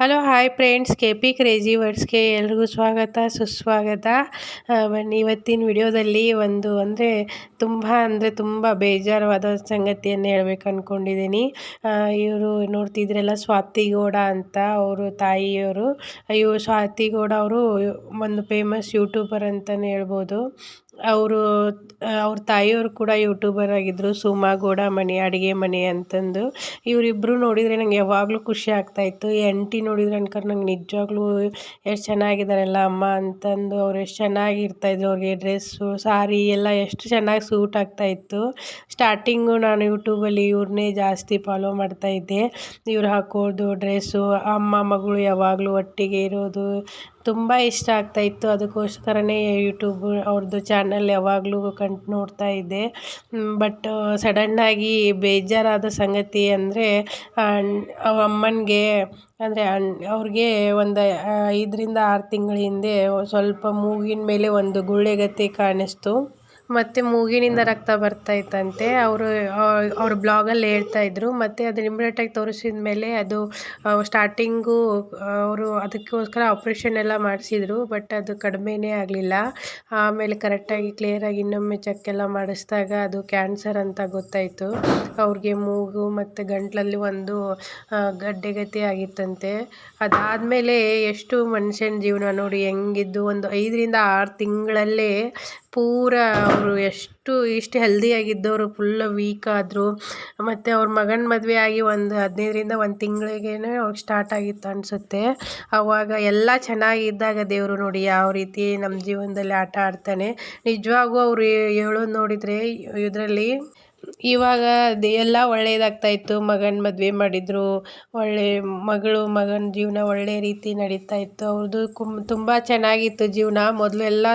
Hello hi friends K P crazy ವರ್ಡ್ಸ್ಗೆ ಎಲ್ರಿಗೂ ಸ್ವಾಗತ, ಸುಸ್ವಾಗತ. ಬನ್ನಿ, ಇವತ್ತಿನ ವಿಡಿಯೋದಲ್ಲಿ ಒಂದು ಅಂದರೆ ತುಂಬ ಅಂದರೆ ತುಂಬ ಬೇಜಾರವಾದ ಸಂಗತಿಯನ್ನು ಹೇಳಬೇಕು ಅಂದ್ಕೊಂಡಿದ್ದೀನಿ ಇವರು ನೋಡ್ತಿದ್ರೆಲ್ಲ ಸ್ವಾತಿ ಗೌಡ ಅಂತ ಅವರು ತಾಯಿಯವರು. ಇವರು ಸ್ವಾತಿ ಗೌಡ ಅವರು ಒಂದು ಫೇಮಸ್ ಯೂಟ್ಯೂಬರ್ ಅಂತಲೇ ಹೇಳ್ಬೋದು. ಅವರು ಅವ್ರ ತಾಯಿಯವರು ಕೂಡ ಯೂಟ್ಯೂಬರ್ ಆಗಿದ್ದರು ಸುಮಾ ಗೋಡ ಮನೆ ಅಡುಗೆ ಮನೆ ಅಂತಂದು. ಇವರಿಬ್ಬರು ನೋಡಿದರೆ ನಂಗೆ ಯಾವಾಗಲೂ ಖುಷಿ ಆಗ್ತಾಯಿತ್ತು ಎಂಟಿ ನೋಡಿದ್ರೆ ಅನ್ಕರ್ ನಂಗೆ ನಿಜವಾಗ್ಲೂ ಎಷ್ಟು ಚೆನ್ನಾಗಿದ್ದಾರಲ್ಲ ಅಮ್ಮ ಅಂತಂದು ಅವ್ರು ಎಷ್ಟು ಚೆನ್ನಾಗಿ ಇರ್ತಾಯಿದ್ರು ಅವ್ರಿಗೆ ಡ್ರೆಸ್ಸು, ಸಾರಿ ಎಲ್ಲ ಎಷ್ಟು ಚೆನ್ನಾಗಿ ಸೂಟ್ ಆಗ್ತಾಯಿತ್ತು ಸ್ಟಾರ್ಟಿಂಗು ನಾನು ಯೂಟ್ಯೂಬಲ್ಲಿ ಇವ್ರನ್ನೇ ಜಾಸ್ತಿ ಫಾಲೋ ಮಾಡ್ತಾಯಿದ್ದೆ ಇವ್ರು ಹಾಕೋದು ಡ್ರೆಸ್ಸು, ಅಮ್ಮ, ಮಗಳು ಯಾವಾಗಲೂ ಒಟ್ಟಿಗೆ ಇರೋದು ತುಂಬ ಇಷ್ಟ ಆಗ್ತಾಯಿತ್ತು ಅದಕ್ಕೋಸ್ಕರನೇ ಯೂಟ್ಯೂಬ್ ಅವ್ರದ್ದು ಚಾನಲ್ ಯಾವಾಗಲೂ ಕಂಡು ನೋಡ್ತಾ ಇದ್ದೆ. ಬಟ್ ಸಡನ್ನಾಗಿ ಬೇಜಾರಾದ ಸಂಗತಿ ಅಂದರೆ ಅಮ್ಮನಿಗೆ, ಅಂದರೆ ಅಣ್, ಅವ್ರಿಗೆ ಒಂದು ಐದರಿಂದ ಆರು ತಿಂಗಳ ಹಿಂದೆ ಸ್ವಲ್ಪ ಮೂಗಿನ ಮೇಲೆ ಒಂದು ಗುಳ್ಳೆಗತಿ ಕಾಣಿಸ್ತು. ಮತ್ತು ಮೂಗಿನಿಂದ ರಕ್ತ ಬರ್ತಾ ಇತ್ತಂತೆ. ಅವರು ಅವ್ರ ಬ್ಲಾಗಲ್ಲಿ ಹೇಳ್ತಾ ಇದ್ರು. ಮತ್ತು ಅದನ್ನ ಇಮಿಡಿಯೇಟಾಗಿ ತೋರಿಸಿದ ಮೇಲೆ ಅದು ಸ್ಟಾರ್ಟಿಂಗು ಅವರು ಅದಕ್ಕೋಸ್ಕರ ಆಪ್ರೇಷನ್ ಎಲ್ಲ ಮಾಡಿಸಿದ್ರು ಬಟ್ ಅದು ಕಡಿಮೆನೇ ಆಗಲಿಲ್ಲ. ಆಮೇಲೆ ಕರೆಕ್ಟಾಗಿ ಕ್ಲಿಯರಾಗಿ ಇನ್ನೊಮ್ಮೆ ಚೆಕ್ ಎಲ್ಲ ಮಾಡಿಸಿದಾಗ ಅದು ಕ್ಯಾನ್ಸರ್ ಅಂತ ಗೊತ್ತಾಯಿತು. ಅವ್ರಿಗೆ ಮೂಗು ಮತ್ತು ಗಂಟಲಲ್ಲಿ ಒಂದು ಗಡ್ಡೆಗತಿ ಆಗಿತ್ತಂತೆ. ಅದಾದಮೇಲೆ ಎಷ್ಟು ಮನುಷ್ಯನ ಜೀವನ ನೋಡಿ ಹೆಂಗಿದ್ದು ಒಂದು ಐದರಿಂದ ಆರು ತಿಂಗಳಲ್ಲೇ ಪೂರ ಅವರು ಎಷ್ಟು, ಇಷ್ಟು ಹೆಲ್ದಿಯಾಗಿದ್ದವರು ಫುಲ್ ವೀಕ್ ಆದರು. ಮತ್ತು ಅವ್ರ ಮಗನ ಮದುವೆ ಆಗಿ ಒಂದು ಹದಿನೈದರಿಂದ ಒಂದು ತಿಂಗಳಿಗೇನೆ ಅವ್ರಿಗೆ ಸ್ಟಾರ್ಟ್ ಆಗಿತ್ತು ಅನಿಸುತ್ತೆ. ಆವಾಗ ಎಲ್ಲ ಚೆನ್ನಾಗಿದ್ದಾಗ ದೇವರು ನೋಡಿ ಯಾವ ರೀತಿ ನಮ್ಮ ಜೀವನದಲ್ಲಿ ಆಟ ಆಡ್ತಾನೆ. ನಿಜವಾಗೂ ಅವರು ಹೇಳೋದು ನೋಡಿದರೆ ಇದರಲ್ಲಿ ಇವಾಗ ಎಲ್ಲ ಒಳ್ಳೆಯದಾಗ್ತಾ ಒಳ್ಳೆಯದಾಗ್ತಾಯಿತ್ತು ಮಗನ ಮದುವೆ ಮಾಡಿದರು. ಒಳ್ಳೆ ಮಗಳು, ಮಗನ ಜೀವನ ಒಳ್ಳೆ ರೀತಿ ನಡೀತಾ ಇತ್ತು ಅವ್ರದ್ದು ಕುಮ್ ತುಂಬ ಚೆನ್ನಾಗಿತ್ತು ಜೀವನ. ಮೊದಲು ಎಲ್ಲ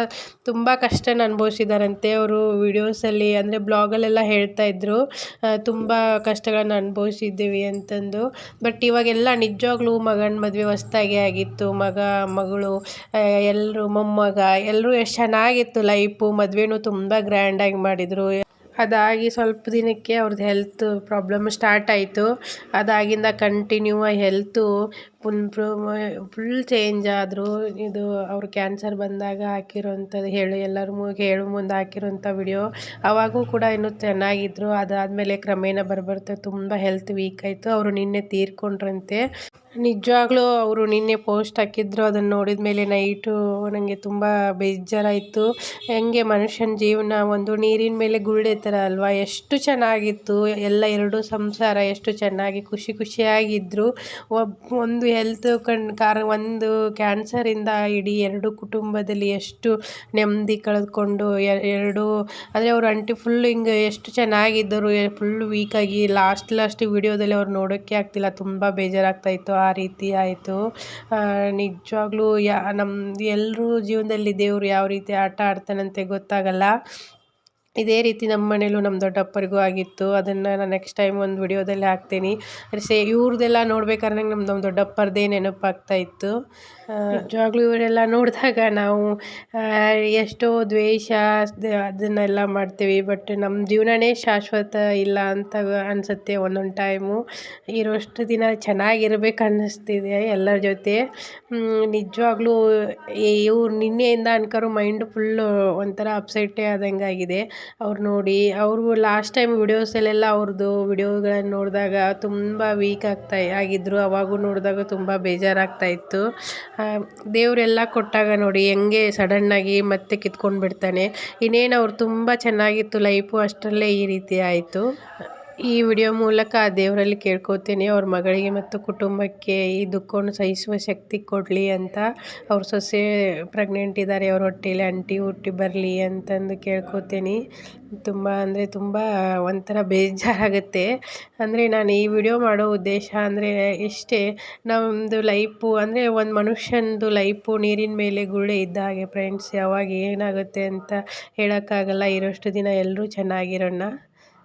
ತುಂಬ ಕಷ್ಟನ ಅನುಭವಿಸಿದಾರಂತೆ ಅವರು ವಿಡಿಯೋಸಲ್ಲಿ. ಅಂದರೆ ಬ್ಲಾಗಲ್ಲೆಲ್ಲ ಹೇಳ್ತಾ ಇದ್ರು ತುಂಬ ಕಷ್ಟಗಳನ್ನ ಅನುಭವಿಸಿದ್ದೀವಿ ಅಂತಂದು. ಬಟ್ ಇವಾಗೆಲ್ಲ ನಿಜವಾಗ್ಲೂ ಮಗನ ಮದುವೆ ಹೊಸ್ತಾಗೆ ಆಗಿತ್ತು. ಮಗ, ಮಗಳು ಎಲ್ಲರೂ ಮೊಮ್ಮಗ ಎಲ್ಲರೂ ಎಷ್ಟು ಚೆನ್ನಾಗಿತ್ತು ಲೈಫು. ಮದುವೆನೂ ತುಂಬ ಗ್ರ್ಯಾಂಡಾಗಿ ಮಾಡಿದರು. ಅದಾಗಿ ಸ್ವಲ್ಪ ದಿನಕ್ಕೆ ಅವ್ರದ್ದು ಹೆಲ್ತ್ ಪ್ರಾಬ್ಲಮ್ ಸ್ಟಾರ್ಟ್ ಆಯಿತು. ಅದಾಗಿಂದ continue health full full change ಆದರು ಇದು ಅವ್ರು ಕ್ಯಾನ್ಸರ್ ಬಂದಾಗ ಹಾಕಿರೋಂಥದ್ದು ಹೇಳಿ, ಎಲ್ಲರ ಮು, ಹೇಳೋ ಮುಂದೆ ಹಾಕಿರೋಂಥ ವಿಡಿಯೋ ಅವಾಗೂ ಕೂಡ ಇನ್ನೂ ಚೆನ್ನಾಗಿದ್ದರು ಅದಾದಮೇಲೆ ಕ್ರಮೇಣ ಬರಬರ್ತ ತುಂಬ ಹೆಲ್ತ್ ವೀಕ್ ಆಯಿತು. ಅವರು ನಿನ್ನೆ ತೀರ್ಕೊಂಡ್ರಂತೆ. ನಿಜವಾಗ್ಲೂ ಅವರು ನಿನ್ನೆ ಪೋಸ್ಟ್ ಹಾಕಿದ್ರು. ಅದನ್ನು ನೋಡಿದ ಮೇಲೆ ನೈಟು ನನಗೆ ತುಂಬ ಬೇಜಾರಾಯಿತು. ಹೆಂಗೆ ಮನುಷ್ಯನ ಜೀವನ ಒಂದು ನೀರಿನ ಮೇಲೆ ಗುಳ್ಳೆ ಥರ ಅಲ್ವಾ? ಎಷ್ಟು ಚೆನ್ನಾಗಿತ್ತು, ಎಲ್ಲ ಎರಡು ಸಂಸಾರ ಎಷ್ಟು ಚೆನ್ನಾಗಿ ಖುಷಿ ಖುಷಿಯಾಗಿದ್ದರು ಒಬ್ಬ ಒಂದು ಹೆಲ್ತ್ ಕಣ್, ಕಾರ, ಒಂದು ಕ್ಯಾನ್ಸರಿಂದ ಇಡೀ ಎರಡು ಕುಟುಂಬದಲ್ಲಿ ಎಷ್ಟು ನೆಮ್ಮದಿ ಕಳೆದುಕೊಂಡು ಎರಡು, ಅಂದರೆ ಅವರು ಅಂಟಿ ಫುಲ್ ಹಿಂಗೆ ಎಷ್ಟು ಚೆನ್ನಾಗಿದ್ದರು ಫುಲ್ ವೀಕಾಗಿ ಲಾಸ್ಟ್ ಲಾಸ್ಟ್ ವಿಡಿಯೋದಲ್ಲಿ ಅವ್ರು ನೋಡೋಕ್ಕೆ ಆಗ್ತಿಲ್ಲ. ತುಂಬ ಬೇಜಾರಾಗ್ತಾಯಿತ್ತು ಆ ರೀತಿ ಆಯಿತು. ನಿಜವಾಗ್ಲೂ ಯಾ ನಮ್ಮ ಎಲ್ಲರೂ ಜೀವನದಲ್ಲಿ ದೇವರು ಯಾವ ರೀತಿ ಆಟ ಆಡ್ತಾನಂತೆ ಗೊತ್ತಾಗಲ್ಲ. ಇದೇ ರೀತಿ ನಮ್ಮ ಮನೇಲೂ ನಮ್ಮ ದೊಡ್ಡಪ್ಪರಿಗೂ ಆಗಿತ್ತು. ಅದನ್ನು ನಾನು ನೆಕ್ಸ್ಟ್ ಟೈಮ್ ಒಂದು ವಿಡಿಯೋದಲ್ಲಿ ಹಾಕ್ತೀನಿ. ಸೇ ಇವ್ರದ್ದೆಲ್ಲ ನೋಡ್ಬೇಕಾದ್ರೆ ನಂಗೆ ನಮ್ಮ ನಮ್ಮ ದೊಡ್ಡಪ್ಪರದೇ ನೆನಪಾಗ್ತಾ ಇತ್ತು. ನಿಜವಾಗ್ಲೂ ಇವರೆಲ್ಲ ನೋಡಿದಾಗ ನಾವು ಎಷ್ಟೋ ದ್ವೇಷ ಅದನ್ನೆಲ್ಲ ಮಾಡ್ತೀವಿ. ಬಟ್ ನಮ್ಮ ಜೀವನನೇ ಶಾಶ್ವತ ಇಲ್ಲ ಅಂತ ಅನಿಸುತ್ತೆ ಒಂದೊಂದು ಟೈಮು ಇರೋಷ್ಟು ದಿನ ಚೆನ್ನಾಗಿರ್ಬೇಕು ಅನ್ನಿಸ್ತಿದೆ ಎಲ್ಲರ ಜೊತೆ. ನಿಜವಾಗ್ಲೂ ಇವ್ರು ನಿನ್ನೆಯಿಂದ ಅನ್ಕರು ಮೈಂಡ್ ಫುಲ್ಲು ಒಂಥರ ಅಪ್ಸೆಟ್ಟೇ ಆದಂಗೆ ಆಗಿದೆ ಅವ್ರು ನೋಡಿ, ಅವರು ಲಾಸ್ಟ್ ಟೈಮ್ ವೀಡಿಯೋಸಲ್ಲೆಲ್ಲ ಅವ್ರದ್ದು ವಿಡಿಯೋಗಳನ್ನು ನೋಡಿದಾಗ ತುಂಬ ವೀಕ್ ಆಗ್ತಾ ಆಗಿದ್ದರು ಅವಾಗೂ ನೋಡಿದಾಗ ತುಂಬ ಬೇಜಾರಾಗ್ತಾ ಇತ್ತು. ದೇವರೆಲ್ಲ ಕೊಟ್ಟಾಗ ನೋಡಿ ಹೆಂಗೆ ಸಡನ್ನಾಗಿ ಮತ್ತೆ ಕಿತ್ಕೊಂಡು ಬಿಡ್ತಾನೆ ಇನ್ನೇನು ಅವ್ರು ತುಂಬ ಚೆನ್ನಾಗಿತ್ತು ಲೈಫು ಅಷ್ಟರಲ್ಲೇ ಈ ರೀತಿ ಆಯಿತು. ಈ ವಿಡಿಯೋ ಮೂಲಕ ಆ ದೇವರಲ್ಲಿ ಕೇಳ್ಕೊತೀನಿ, ಅವ್ರ ಮಗಳಿಗೆ ಮತ್ತು ಕುಟುಂಬಕ್ಕೆ ಈ ದುಃಖವನ್ನು ಸಹಿಸುವ ಶಕ್ತಿ ಕೊಡಲಿ ಅಂತ. ಅವ್ರ ಸೊಸೆ ಪ್ರೆಗ್ನೆಂಟ್ ಇದ್ದಾರೆ ಅವ್ರ ಹೊಟ್ಟೆಯಲ್ಲಿ ಅಂಟಿ ಹುಟ್ಟಿ ಬರಲಿ ಅಂತಂದು ಕೇಳ್ಕೊತೀನಿ. ತುಂಬ ಅಂದರೆ ತುಂಬ ಒಂಥರ ಬೇಜಾರಾಗುತ್ತೆ. ಅಂದರೆ ನಾನು ಈ ವಿಡಿಯೋ ಮಾಡೋ ಉದ್ದೇಶ ಅಂದರೆ ಇಷ್ಟೇ ನಮ್ಮದು ಲೈಫು ಅಂದರೆ ಒಂದು ಮನುಷ್ಯನದು ಲೈಫು ನೀರಿನ ಮೇಲೆ ಗುಳ್ಳೆ ಇದ್ದ ಹಾಗೆ ಫ್ರೆಂಡ್ಸ್ ಯಾವಾಗ ಏನಾಗುತ್ತೆ ಅಂತ ಹೇಳೋಕ್ಕಾಗಲ್ಲ, ಇರೋಷ್ಟು ದಿನ ಎಲ್ಲರೂ ಚೆನ್ನಾಗಿರೋಣ.